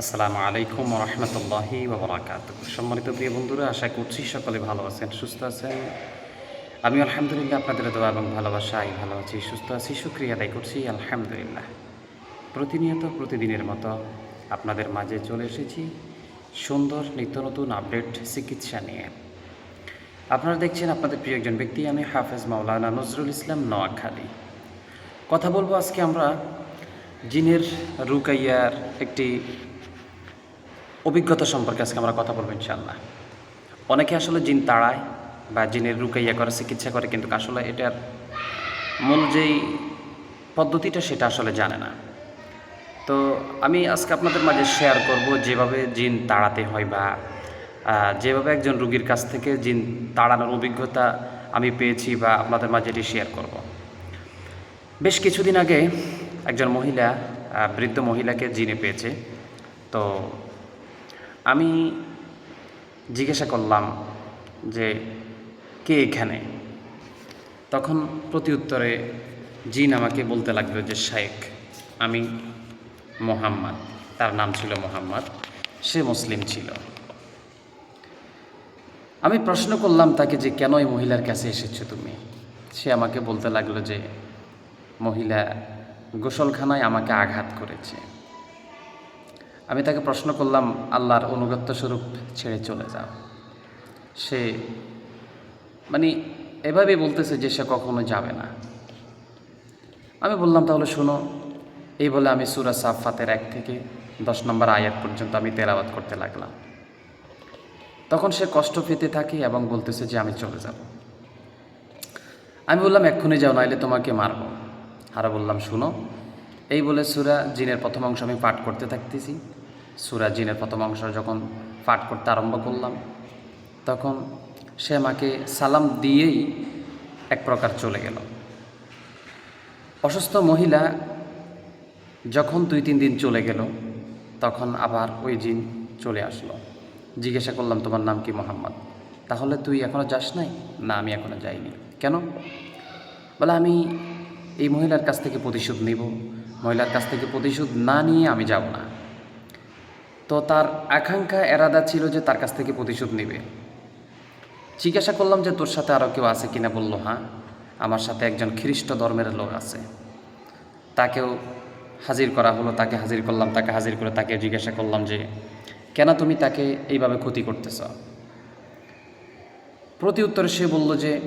আসসালামু আলাইকুম রহমতুল্লাহি ওবরাকাত সম্মানিত প্রিয় বন্ধুরা, আশা করছি সকলে ভালো আছেন, সুস্থ আছেন। আমি আলহামদুলিল্লাহ আপনাদের দোয়া এবং ভালোবাসায় ভালো আছি, সুস্থ আছি সুক্রিয়া আদায় করছি, আলহামদুলিল্লাহ। প্রতিনিয়ত প্রতিদিনের মতো আপনাদের মাঝে চলে এসেছি সুন্দর নিত্য নতুন আপডেট চিকিৎসা নিয়ে। আপনারা দেখছেন, আপনাদের প্রিয় একজন ব্যক্তি, আমি হাফেজ মাওলানা নজরুল ইসলাম নোয়াখালী। কথা বলব আজকে আমরা জিনের রুকাইয়ার একটি অভিজ্ঞতা সম্পর্কে আজকে আমরা কথা বলব ইনশাল্লাহ অনেকে আসলে জিন তাড়ায় বা জিনের রুকাইয়া করে, চিকিৎসা করে, কিন্তু আসলে এটার মূল যেই পদ্ধতিটা সেটা আসলে জানে না। তো আমি আজকে আপনাদের মাঝে শেয়ার করব যেভাবে জিন তাড়াতে হয় বা যেভাবে একজন রুগীর কাছ থেকে জিন তাড়ানোর অভিজ্ঞতা আমি পেয়েছি বা আপনাদের মাঝে এটি শেয়ার করব। বেশ কিছুদিন আগে একজন মহিলা বৃদ্ধ মহিলাকে জিনে পেয়েছে। তো আমি জিজ্ঞাসা করলাম যে, কে এখানে? তখন প্রতি উত্তরে জিন আমাকে বলতে লাগল যে শায়েক আমি মোহাম্মদ। তার নাম ছিল মোহাম্মদ। সে মুসলিম ছিল। আমি প্রশ্ন করলাম তাকে যে, কেন এই মহিলার কাছে এসেছ তুমি? সে আমাকে বলতে লাগল যে, মহিলা গোসলখানায় আমাকে আঘাত করেছে। আমি তাকে প্রশ্ন করলাম, আল্লাহর অনুগত্য স্বরূপ ছেড়ে চলে যাও। সে মানে এভাবেই বলতেছে যে সে কখনো যাবে না। আমি বললাম, তাহলে শোনো, এই বলে আমি সুরা সাফাতের এক থেকে দশ নম্বর আয়াত পর্যন্ত আমি তেলাওয়াত করতে লাগলাম। তখন সে কষ্ট পেতে থাকে এবং বলতেছে যে আমি চলে যাব। আমি বললাম, এক্ষুনি যাও নাইলে তোমাকে মারব। আরও বললাম, শুনো, এই বলে সুরা জিনের প্রথম অংশ আমি পাঠ করতে থাকতেছি। সুরা জিনের প্রথম অংশ যখন পাঠ করতে আরম্ভ করলাম, তখন সে আমাকে সালাম দিয়েই এক প্রকার চলে গেল। অসুস্থ মহিলা যখন দুই তিন দিন চলে গেল, তখন আবার ওই জিন চলে আসলো। জিজ্ঞাসা করলাম, তোমার নাম কি মোহাম্মদ? তাহলে তুই এখনও যাস নাই? না, আমি এখনও যাইনি। কেন? বলে, আমি এই মহিলার কাছ থেকে প্রতিশোধ নিব। মহিলার কাছ থেকে প্রতিশোধ না নিয়ে আমি যাব না। তো তার আকাঙ্ক্ষা, এরাদা ছিল যে তার কাছ থেকে প্রতিশোধ নেবে। জিজ্ঞাসা করলাম যে, তোর সাথে আরও কেউ আছে কিনা? বলল হ্যাঁ আমার সাথে একজন খ্রিস্ট ধর্মের লোক আছে। তাকেও হাজির করা হলো, তাকে হাজির করলাম, তাকে হাজির করে তাকে জিজ্ঞাসা করলাম যে, কেন তুমি তাকে এইভাবে ক্ষতি করতেছ? প্রতি উত্তরে সে বলল যে,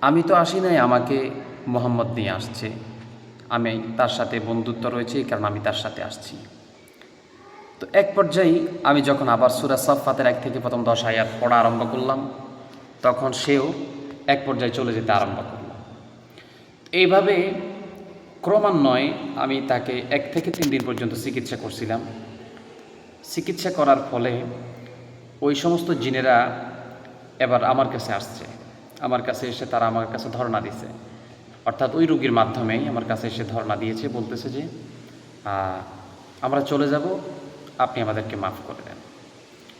আমি তো আসি নাই, আমাকে মোহাম্মদ নিয়ে আসছে। আমি তার সাথে বন্ধুত্ব রয়েছে কারণে আমি তার সাথে আসছি। তো এক পর্যায়ে আমি যখন আবার সুরা সাফাতের এক থেকে প্রথম দশ আয়াত পড়া আরম্ভ করলাম, তখন সেও এক পর্যায়ে চলে যেতে আরম্ভ করল। এইভাবে ক্রমান্বয়ে আমি তাকে এক থেকে তিন দিন পর্যন্ত চিকিৎসা করছিলাম। চিকিৎসা করার ফলে ওই সমস্ত জিনেরা এবার আমার কাছে আসছে। আমার কাছে এসে তারা আমার কাছে ধর্ণা দিছে। অর্থাৎ ওই রুগীর মাধ্যমেই আমার কাছে এসে ধর্ণা দিয়েছে, বলতেছে যে আমরা চলে যাব আপনি আমাদেরকে মাফ করে দেন।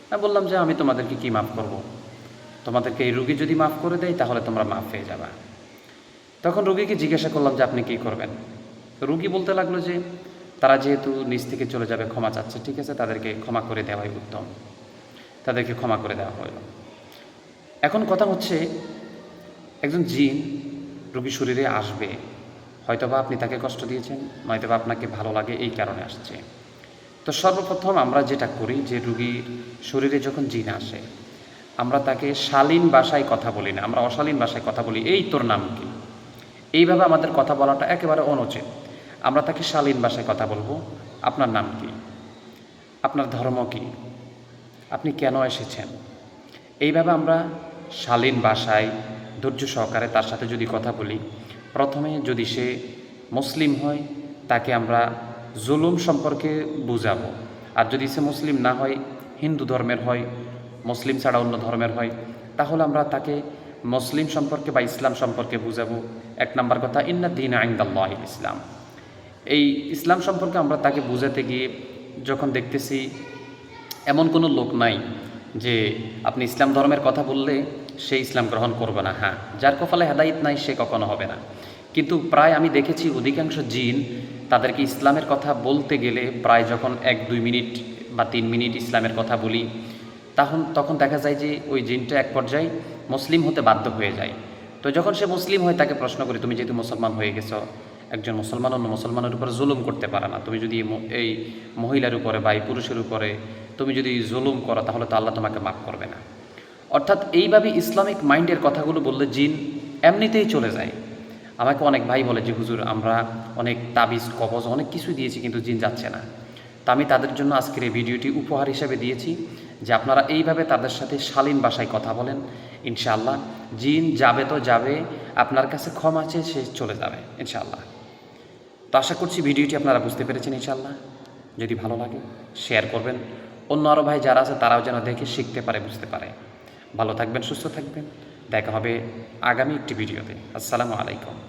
আমি বললাম যে আমি তোমাদেরকে কি মাফ করব। তোমাদেরকে এই রুগী যদি মাফ করে দেয়, তাহলে তোমরা মাফ হয়ে যাবা। তখন রুগীকে জিজ্ঞাসা করলাম যে আপনি কি করবেন? রুগী বলতে লাগল যে, তারা যেহেতু নিজ থেকে চলে যাবে, ক্ষমা চাচ্ছে, ঠিক আছে, তাদেরকে ক্ষমা করে দেওয়াই উত্তম। তাদেরকে ক্ষমা করে দেওয়া হলো। এখন কথা হচ্ছে, একজন জিন রুগী শরীরে আসবে, হয়তোবা আপনি তাকে কষ্ট দিয়েছেন, নয়তোবা আপনাকে ভালো লাগে এই কারণে আসছে। তো সর্বপ্রথম আমরা যেটা করি যে রুগীর শরীরে যখন জিন আসে, আমরা তাকে শালীন ভাষায় কথা বলি না, আমরা অশালীন ভাষায় কথা বলি, এই তোর নাম কি? এইভাবে আমাদের কথা বলাটা একেবারে অনুচিত। আমরা তাকে শালীন ভাষায় কথা বলব, আপনার নাম কি? আপনার ধর্ম কি? আপনি কেন এসেছেন? এইভাবে আমরা শালীন ভাষায় ধৈর্য সহকারে তার সাথে যদি কথা বলি, প্রথমে যদি সে মুসলিম হয়, তাকে আমরা জুলুম সম্পর্কে বুঝাবো। আর যদি সে মুসলিম না হয়, হিন্দু ধর্মের হয়, মুসলিম ছাড়া অন্য ধর্মের হয়, তাহলে আমরা তাকে মুসলিম সম্পর্কে বা ইসলাম সম্পর্কে বুঝাবো। এক নম্বর কথা, ইন্না দিন আইন্দাল্লাহ ইসলাম। এই ইসলাম সম্পর্কে আমরা তাকে বুঝাতে গিয়ে যখন দেখতেছি, এমন কোনো লোক নাই যে আপনি ইসলাম ধর্মের কথা বললে সে ইসলাম গ্রহণ করবে না। হ্যাঁ যার কপালে হেদায়ত নাই, সে কখনো হবে না। কিন্তু প্রায় আমি দেখেছি অধিকাংশ জিন তাদেরকে ইসলামের কথা বলতে গেলে প্রায় যখন এক, দুই মিনিট বা তিন মিনিট ইসলামের কথা বলি, তখন তখন দেখা যায় যে ওই জিনটা এক পর্যায়ে মুসলিম হতে বাধ্য হয়ে যায়। তো যখন সে মুসলিম হয়, তাকে প্রশ্ন করি, তুমি যেহেতু মুসলমান হয়ে গেছো, একজন মুসলমান অন্য মুসলমানের উপরে জুলুম করতে পারে না। তুমি যদি এই মহিলার উপরে বা এই পুরুষের উপরে তুমি যদি জুলুম করো, তাহলে তো আল্লাহ তোমাকে মাফ করবে না। অর্থাৎ এইভাবে ইসলামিক মাইন্ডের কথাগুলো বললে জিন এমনিতেই চলে যায়। আমাকে অনেক ভাই বলে যে, হুজুর, আমরা অনেক তাবিজ, কবজ, অনেক কিছু দিয়েছি, কিন্তু জিন যাচ্ছে না। তা আমি তাদের জন্য আজকের এই ভিডিওটি উপহার হিসেবে দিয়েছি যে, আপনারা এইভাবে তাদের সাথে শালীন ভাষায় কথা বলেন। ইনশাআল্লাহ, জিন যাবে তো যাবে, আপনার কাছে ক্ষমা আছে সে চলে যাবে, ইনশাআল্লাহ। তো আশা করছি ভিডিওটি আপনারা বুঝতে পেরেছেন, ইনশাআল্লাহ। যদি ভালো লাগে, শেয়ার করবেন। অন্য আরও ভাই যারা আছে, তারাও যেন দেখে, শিখতে পারে, বুঝতে পারে। ভালো থাকবেন, সুস্থ থাকবেন। দেখা হবে আগামী একটি ভিডিওতে। আসসালামু আলাইকুম।